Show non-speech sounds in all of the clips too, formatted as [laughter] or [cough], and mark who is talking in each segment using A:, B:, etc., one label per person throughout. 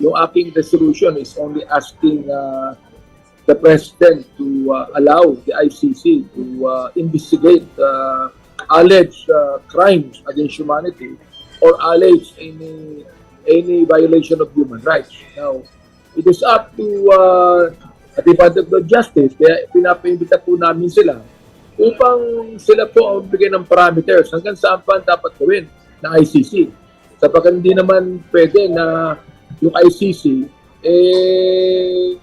A: yung aking resolution is only asking uh, the President to uh, allow the ICC to uh, investigate uh, alleged uh, crimes against humanity or alleged any any violation of human rights. Now, it is up to uh, the Department of Justice, kaya pinapaimbita po namin sila upang sila po ang bigyan ng parameters hanggang saan pa dapat gawin ng ICC. Sapagkat hindi naman pwede na yung ICC eh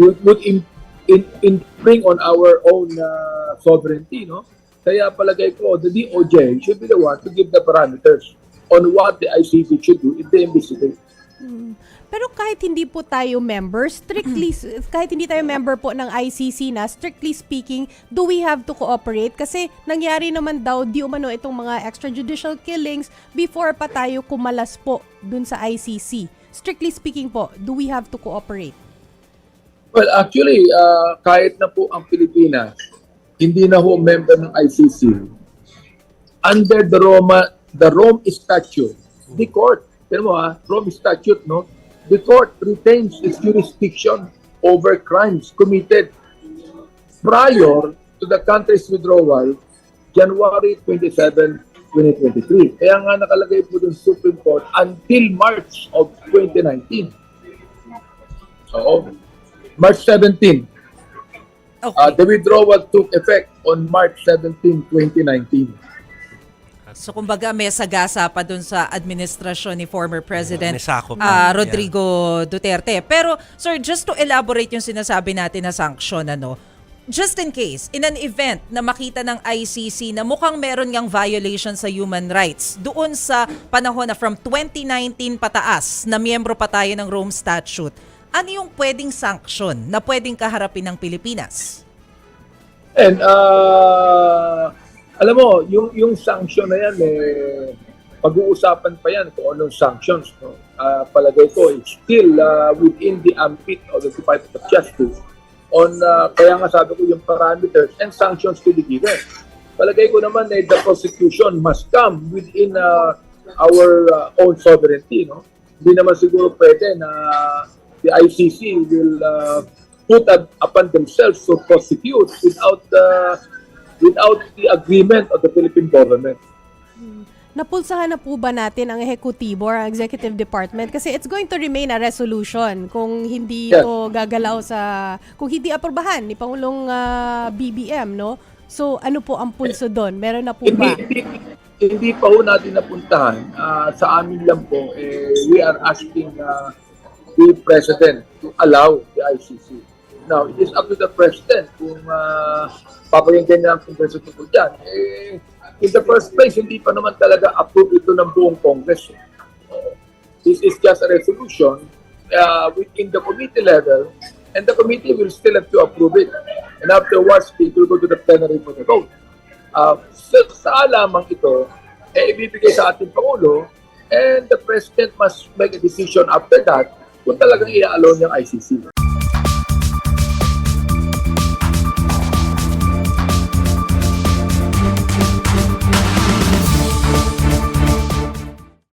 A: would, would in, in, infring on our own uh, sovereignty, no? Kaya palagay ko, the DOJ should be the one to give the parameters on what the ICC should do if they investigate.
B: Mm. Pero kahit hindi po tayo member, strictly, [clears throat] kahit hindi tayo member po ng ICC na, strictly speaking, do we have to cooperate? Kasi nangyari naman daw, di umano itong mga extrajudicial killings before pa tayo kumalas po dun sa ICC. Strictly speaking po, do we have to cooperate?
A: Well, actually, uh, kahit na po ang Pilipinas, hindi na ho member ng ICC, under the Roma, the Rome Statute, the court, pero mo ha, Rome Statute, no? The court retains its jurisdiction over crimes committed prior to the country's withdrawal January 27, 2023. Kaya nga nakalagay po sa Supreme Court until March of 2019. So, March 17,
C: Okay.
A: Uh, the withdrawal took effect on March 17, 2019.
C: So kumbaga may sagasa pa dun sa administrasyon ni former President
D: May sakop
C: ah,
D: pa.
C: Rodrigo Duterte. Pero sir, just to elaborate yung sinasabi natin na sanction ano, just in case, in an event na makita ng ICC na mukhang meron ngang violation sa human rights doon sa panahon na from 2019 pataas na miyembro pa tayo ng Rome Statute, ano yung pwedeng sanction na pwedeng kaharapin ng Pilipinas?
A: And, uh, alam mo, yung, yung sanction na yan, eh, pag-uusapan pa yan kung anong sanctions. No? Uh, palagay ko, it's still uh, within the ambit of the Department of Justice on, uh, kaya nga sabi ko, yung parameters and sanctions to be given. Palagay ko naman, eh, the prosecution must come within uh, our uh, own sovereignty. No? Hindi naman siguro pwede na the ICC will uh, put up upon themselves to prosecute without uh, without the agreement of the Philippine government.
B: Napulsahan na po ba natin ang ehekutibo or ang executive department? Kasi it's going to remain a resolution kung hindi
A: Yes.
B: ito gagalaw sa, kung hindi aprobahan ni Pangulong ah, BBM, no? So, ano po ang pulso doon? Meron na po
A: Hindi,
B: ba?
A: hindi, hindi pa ho natin napuntahan. Ah, sa amin lang po, eh, we are asking uh, the President to allow the ICC. Now, it is up to the President kung uh, papayagyan niya ang Kongreso tungkol dyan. Eh, in the first place, hindi pa naman talaga approve ito ng buong Congress. eh. Uh, this is just a resolution uh, within the committee level and the committee will still have to approve it. And afterwards, it will go to the plenary for the vote. Uh, sa, sa alamang ito, eh, ibibigay sa ating Pangulo and the President must make a decision after that kung talagang i-allow niyang ICC.